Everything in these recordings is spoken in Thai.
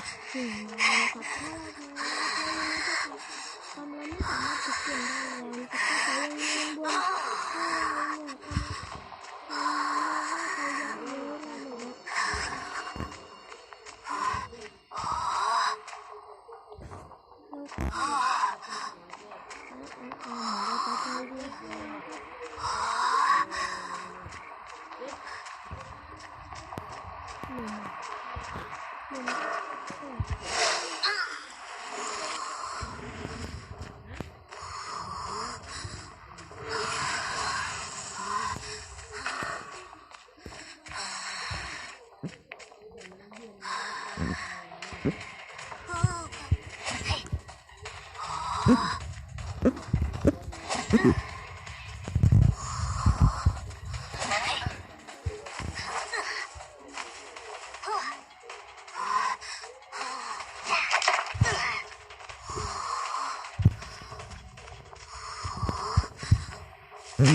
ด ง น้ำ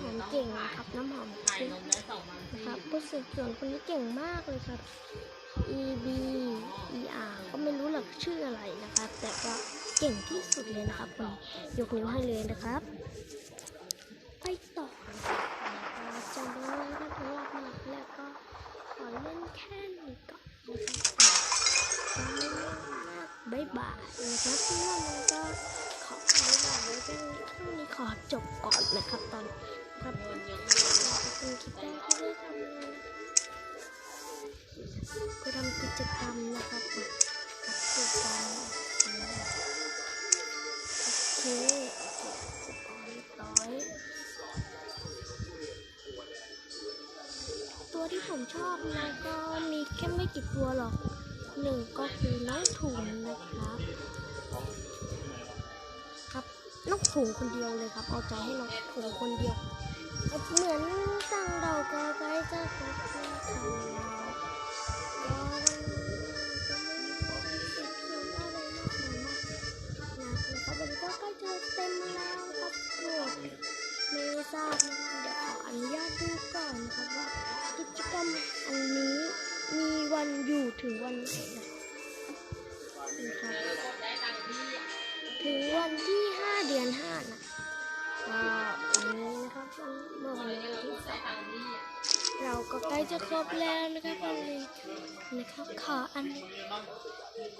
หอมเก่งนะครับน้ำหอมถ่ายนมได้สองวันนะครับผู้สืบสวนคนนี้เก่งมากเลยครับ E B E R ก็ไม่รู้หรอกชื่ออะไรนะครับ แต่ก็ เก่งที่สุดเลยนะครับผมยกนิ้วให้เลยนะครับ ไปต่อนะครับจำไว้นะครับสำหรับหนักแล้วก็ขอเล่นแค่นี้ก่อนนะครับไม่เล่นมากบ๊ายบายนะครับที่ว่ามันก็ขอบ๊ายบายไว้กันเท่านี้ขอจบก่อนนะครับตอนครับคนยังเป็นคลิปแรกที่ได้ทำเลยก็ทำกิจ ผมชอบนะก็มีแค่ไม่กี่ตัวหรอกหนึ่งก็คือน้องถุงนะครับ ครับน้องถุงคนเดียวเลยครับ เอาใจให้น้องถุงคนเดียว เหมือนตั้งเราก็ใกล้จะครบส้นทางแล้วก็ไม่มีสิทธิ์เขียนอะไรมากมายมากนะครับมันก็ใกล้จะเต็มแล้วครับโปรดไม่ทราบนะเดี๋ยวขออนุญาตดูก่อนครับว่า กิจกรรมอันนี้มีวันอยู่ถึงวันไหนนะคะถึงวันที่5เดือน5นะก็วันนี้นะครับเมื่อวันที่สองตังค์ที่อะเราก็ใกล้จะครบแล้วนะครับวันนี้นะครับขออัน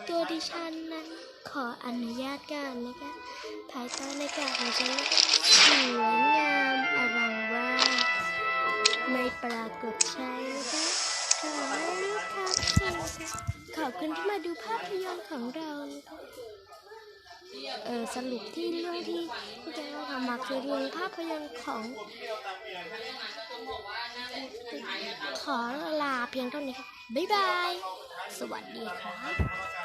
ตัวดิฉันนั้นขออนุญาตกันนะคะภายใต้ในกาของฉันนะคะสวยงามอลังว่าง ไม่ปรากฏใช่นะคะขอให้ลูกค้าเชิญค่ะขอบคุณที่มาดูภาพยนตร์ของเรา เออสรุปที่เรื่องที่ที่จะเราทำมาคือเรื่องภาพยนตร์ของ ขอลาเพียงเท่านี้ครับบ๊ายบาย สวัสดีครับ